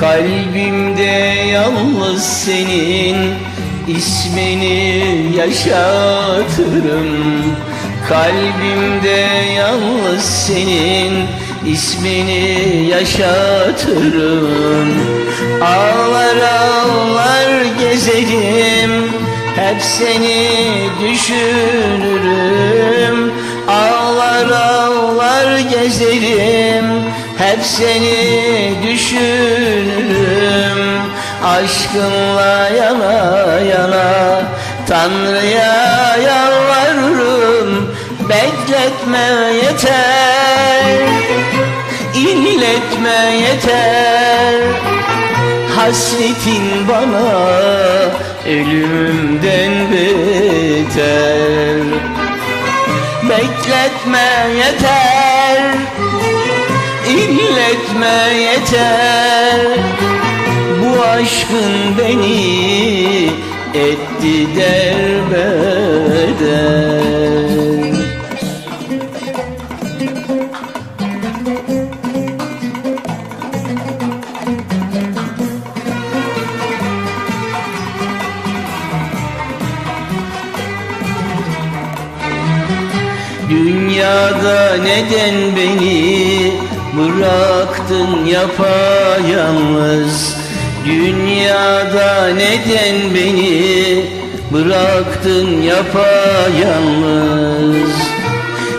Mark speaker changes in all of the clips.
Speaker 1: Kalbimde yalnız senin ismini yaşatırım. Kalbimde yalnız senin ismini yaşatırım. Ağlar ağlar gezerim hep seni düşünürüm. Ağlar ağlar gezerim hep seni düşünürüm Aşkınla yana yana Tanrı'ya yalvarırım Bekletme yeter İnletme yeter. Hasretin bana ölümden beter. Bekletme yeter İnletme yeter Aşkın beni etti derbeder Dünyada neden beni bıraktın yapayalnız Dünyada neden beni bıraktın yapayalnız?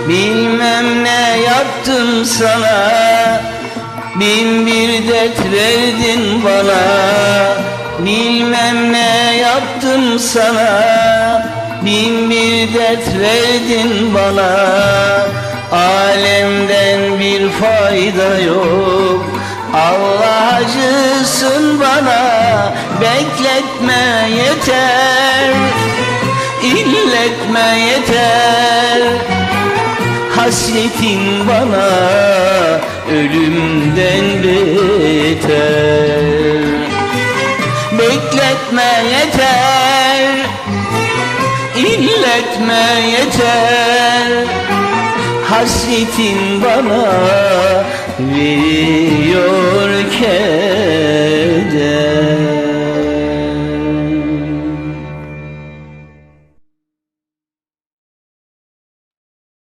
Speaker 1: Bilmem ne yaptım sana Bin bir dert verdin bana. Bilmem ne yaptım sana Bin bir dert verdin bana. Alemden bir fayda yok Allah acısın bana Bekletme yeter. İlletme yeter. Hasretin bana ölümden beter. Bekletme yeter. İlletme yeter. Hasretin bana veriyor kez